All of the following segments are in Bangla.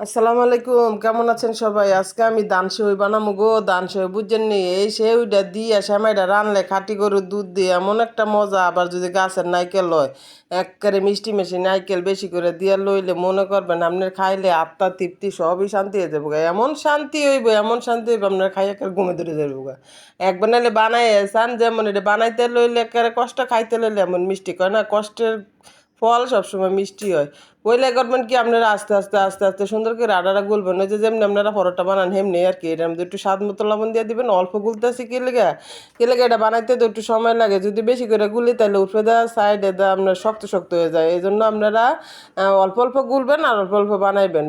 আসসালামু আলাইকুম, কেমন আছেন সবাই আজকে আমি দান সেওই বানাবো গো দান সেওই বুঝছেন নি এই সেওইটা দিয়ে সেমাইটা রানলে খাটি গরুর দুধ দিয়ে এমন একটা মজা, আবার যদি গাছের নাইকেল হয় একবারে মিষ্টি মিষ্টি নাইকেল বেশি করে দিয়ে লইলে মনে করবেন আপনার খাইলে আত্মা তৃপ্তি সবই শান্তি হয়ে যাব। এমন শান্তি হইব, এমন শান্তি হইব আপনার খাই একবার ঘুমে ধরে যাব গা। একবার নাহলে বানাই চান, যেমন এটা বানাইতে লইলে একেবারে কষ্ট খাইতে লইলে এমন মিষ্টি কয় না, কষ্টের ফল সবসময় মিষ্টি হয় ওইলে করবেন কি আপনারা আস্তে আস্তে আস্তে আস্তে সুন্দর করে আডাটা গুলবেন? ওই যে যেমনি আপনারা পরোটা বানান, হেমনি আর কি। মধ্যে একটু স্বাদ মতো লবণ দিয়ে দিবেন, অল্প গুলতেছি কি লেগে? কি লেগে এটা বানাইতে তো একটু সময় লাগে। যদি বেশি করে গুলি তাহলে উঠে দেওয়া সাইডে দেওয়া আপনার শক্ত শক্ত হয়ে যায়। এই জন্য আপনারা অল্প অল্প গুলবেন আর অল্প অল্প বানাইবেন।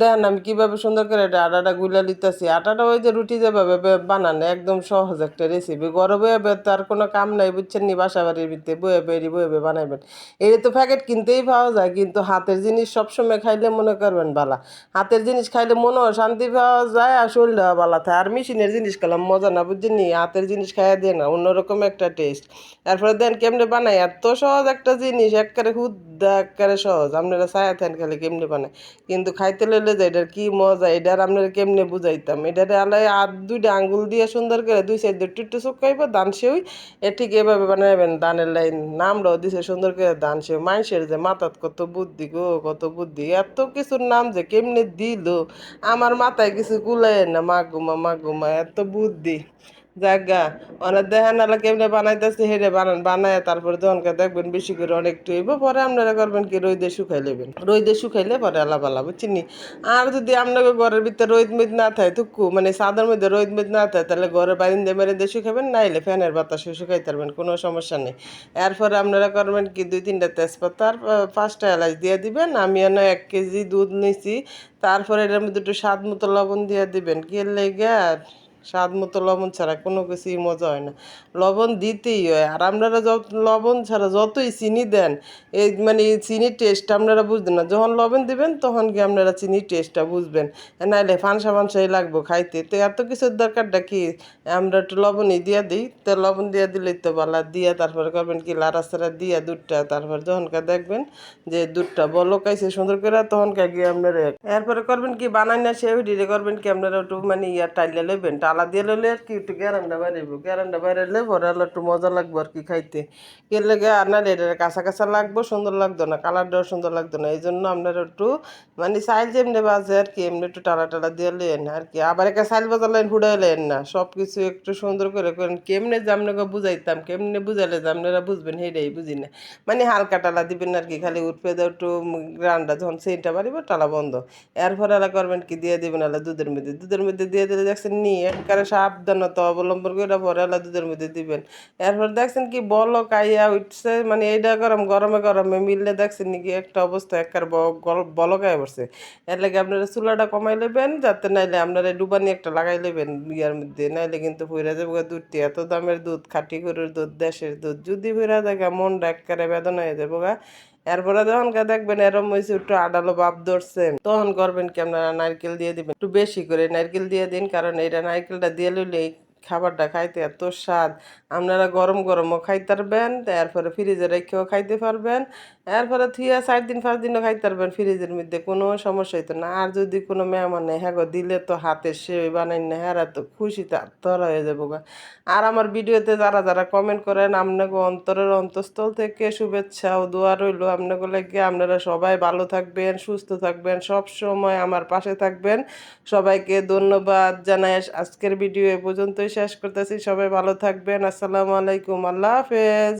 দেখেন আমি কীভাবে সুন্দর করে এটা আটাটা গুলে নিতেছি? আটাটা ওই যে রুটি যেভাবে বানান, একদম সহজ একটা রেসিপি গরমে তার কোনো কাম নাই, বুঝছেন নি? বাসা বাড়ির ভিতরে বয়ে বেরি, বয়ে বানাইবেন। এই তো প্যাকেট কিনতেই পাওয়া যায়, কিন্তু হাতের জিনিস সবসময় খাইলে মনে করবেন বালা। হাতের জিনিস খাইলে মনেও শান্তি পাওয়া যায় আর শরীরটা বালা থাকে। আর মেশিনের জিনিস খেলাম, মজা না বুঝছেন নি হাতের জিনিস খাইয়া দিয়ে না, অন্যরকম একটা টেস্ট তারপরে দেন কেমনে বানাই? এত সহজ একটা জিনিস, একবারে হুদ্দা একবারে সহজ। আপনারা ছায়া থাকেন খালি কেমনে বানায়? কিন্তু খাইতে লেলে যে এটার কী মজা, এটার আপনারা কেমনে বুঝাইতাম? এটারে আলাই আর দুইটা আঙ্গুল দিয়ে সুন্দর করে দুই সাইড দিয়ে টুট্টু চুকাইব দান সেউই। এ ঠিক এভাবে বানাবেন দানের লাইন নামটাও দিছে সুন্দর করে দান সেউ মানুষের যে মাথাত কত বুদ্ধি গো, কত বুদ্ধি। এত কিছুর নাম যে কেমনে দিল? আমার মাথায় কিছু কুলাই না মা গুমা মা গুমা এত বুদ্ধি। জাগা অনেক দেখেন নাহলে কেমনে বানাইতেছে, হেরে বানান, বানায় তারপরে যখনকে দেখবেন বেশি করে অনেক টুইব পরে আপনারা করবেন কি, রোদে শুকাই নেবেন। রোদে শুকাইলে পরে আলাপ আলাপ চিনি আর যদি আপনাকে ঘরের ভিতরে রোদ মিদ না থাকে তুকু মানে সাদার মধ্যে রোদ মিদ না থাকে, তাহলে ঘরে বারিন্দে মেরিন্দে শুকাবেন, নাইলে ফ্যানের বাতাসে শুকাইতে পারবেন কোনো সমস্যা নেই। এরপরে আপনারা করবেন কি, দুই তিনটা তেজপাতা আর পাঁচটা এলাচ দিয়ে দিবেন, আমি এনে এক কেজি দুধ নিছি, তারপরে এটার মধ্যে একটু স্বাদ মতো লবণ দিয়ে দিবেন, কি লেগে? স্বাদ মতো লবণ ছাড়া কোনো কিছুই মজা হয় না। লবণ দিতেই হয়। আর আপনারা যত লবণ ছাড়া যতই চিনি দেন, এই মানে চিনির টেস্ট আপনারা বুঝবেন না। যখন লবণ দিবেন, তখন কি আপনারা চিনির টেস্টটা বুঝবেন? নাইলে ফানসা ফানসাই লাগবো খাইতে। তো এত কিছুর দরকারটা কি? আমরা একটু লবণই দিয়ে দিই। তো লবণ দিয়ে দিলেই তো বালা, দিয়ে তারপরে করবেন কি? লাড়াচাড়া দিয়ে দুধটা তারপর যখনকার দেখবেন যে দুধটা বলকাইছে সুন্দর করে তখনকার গিয়ে আপনারা এরপরে করবেন কি? বানাই না সে করবেন কি? আপনারা একটু মানে ইয়া টাইলে লইবেন। টালা দিয়ে লইলে আর কি, একটু গ্যারান্ডা বাইরেব গ্যারান্ডা বাইরেলে পরে হলো একটু মজা লাগবে আর কি খাইতে। কে লেগে আর না এটা কাঁচা কাঁচা লাগবো, সুন্দর লাগতো না কালারটাও সুন্দর লাগতো না এই জন্য আপনারা একটু মানে সাইল যেমনি বাজে আর কি, এমনি একটু টালা টালা দিয়ে লেন আর কি। আবার একটা সাইল বাজালেন হুড়াই লেন না সব কিছু একটু সুন্দর করে করেন। কেমনে আপনাকে বুঝাইতাম, কেমনে বুঝাইলে আপনারা বুঝবেন সেটাই বুঝি না। মানে হালকা টালা দিবেন আর কি, খালি উঠবে দাও একটু গ্রান্ডা যখন সেইটা বাড়িব, টালা বন্ধ। এরপরে এলা করবেন কি, দিয়ে দিবেন এলা দুধের মধ্যে। দুধের মধ্যে দিয়ে দিলে দেখছেন নি একবারে সাবধানতা অবলম্বন করে পরে এলা দুধের মধ্যে দিবেন। এরপর দেখছেন কি বল কাইয়া উঠছে মানে এইটা গরম, গরমে গরমে মিললে দেখছেন নাকি একটা অবস্থা একবার বলকায় পড়ছে। এর লাগে আপনারা চুলাটা কমাই নেবেন, যাতে নাইলে আপনারা ডুবানি একটা লাগাই নেবেন ইয়ার মধ্যে, নাইলে কিন্তু ফুইরা যাব দুধটি। এত দামের দুধ, খাঁটি গরুর দুধ, দেশের দুধ, যদি ফুইরা থাকে মন ডাক্কারে বেদনা হয়ে যাব গা। এরপরে যখন দেখবেন এরম হয়েছে একটু আডালো বাপ ধরছেন তখন করবেন কি আপনারা নারকেল দিয়ে দিবেন? একটু বেশি করে নারকেল দিয়ে দিন, কারণ এটা নারকেলটা দিয়ে লইলে খাবারটা খাইতে এত স্বাদ। আপনারা গরম গরমও খাইতে পারবেন তারপরে ফ্রিজে রেখেও খাইতে পারবেন এরপরে থুয়া চার দিন পাঁচ দিনও খাইতে পারবেন ফ্রিজের মধ্যে কোনো সমস্যা হইতো না। আর যদি কোনো মেহমান নেই হ্যাঁ গো, দিলে তো হাতে সে বানাই না হ্যাঁ তো খুশিতে আত্মহরা হয়ে যাব গা। আর আমার ভিডিওতে যারা যারা কমেন্ট করেন আপনাকে অন্তরের অন্তঃস্থল থেকে শুভেচ্ছা ও দোয়া রইল। আপনাকে লাগে আপনারা সবাই ভালো থাকবেন সুস্থ থাকবেন সব সময় আমার পাশে থাকবেন। সবাইকে ধন্যবাদ জানাই। আজকের ভিডিও এ পর্যন্তই। শেষ করতেছি। সবাই ভালো থাকবেন। আসসালামু আলাইকুম। আল্লাহ হাফেজ।